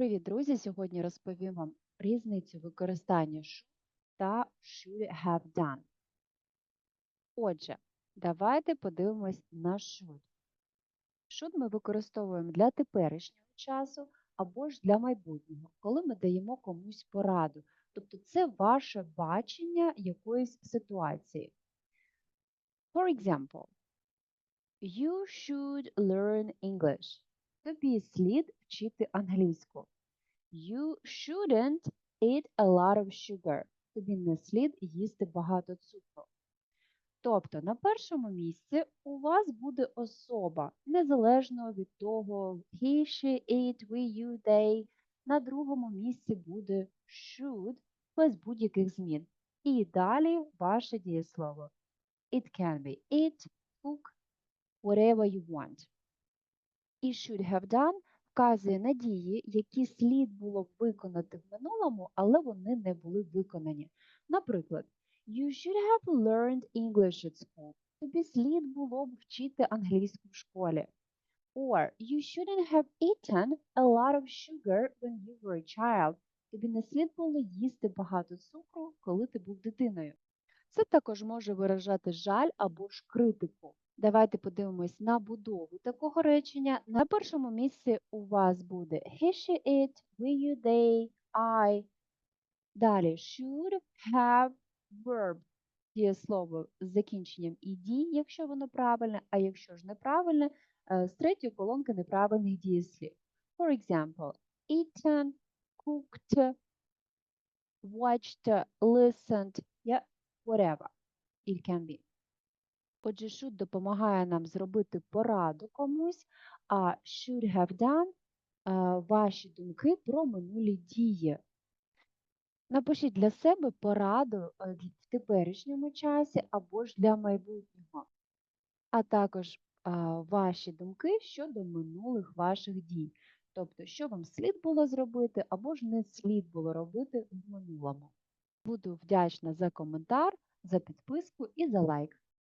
Привіт, друзі! Сьогодні розповім вам різницю використання should та should have done. Отже, давайте подивимось на should. Should ми використовуємо для теперішнього часу або ж для майбутнього, коли ми даємо комусь пораду. Тобто це ваше бачення якоїсь ситуації. For example, you should learn English. Тобі слід вчити англійську. You shouldn't eat a lot of sugar. Тобі не слід їсти багато цукру. Тобто на першому місці у вас буде особа, незалежно від того, he, she, it, we, you, they. На другому місці буде should без будь-яких змін. І далі ваше дієслово. It can be eat, cook, whatever you want. І should have done вказує на дії, які слід було виконати в минулому, але вони не були виконані. Наприклад, You should have learned English at school. Тобі слід було б вчити англійську в школі. Or you shouldn't have eaten a lot of sugar when you were a child. Тобі не слід було їсти багато цукру, коли ти був дитиною. Це також може виражати жаль або ж критику. Давайте подивимось на будову такого речення. На першому місці у вас буде he, she, it, we, you, they, I. Далі should have verb. Дієслово з закінченням ed, якщо воно правильне, а якщо ж неправильне, е, з третьої колонки неправильних дієслів. For example, eaten, cooked, watched, listened, yeah, whatever it can be. Отже, should допомагає нам зробити пораду комусь, а should have done е, ваші думки про минулі дії. Напишіть для себе пораду е, в теперішньому часі або ж для майбутнього, а також е, ваші думки щодо минулих ваших дій. Тобто, що вам слід було зробити або ж не слід було робити в минулому. Буду вдячна за коментар, за підписку і за лайк.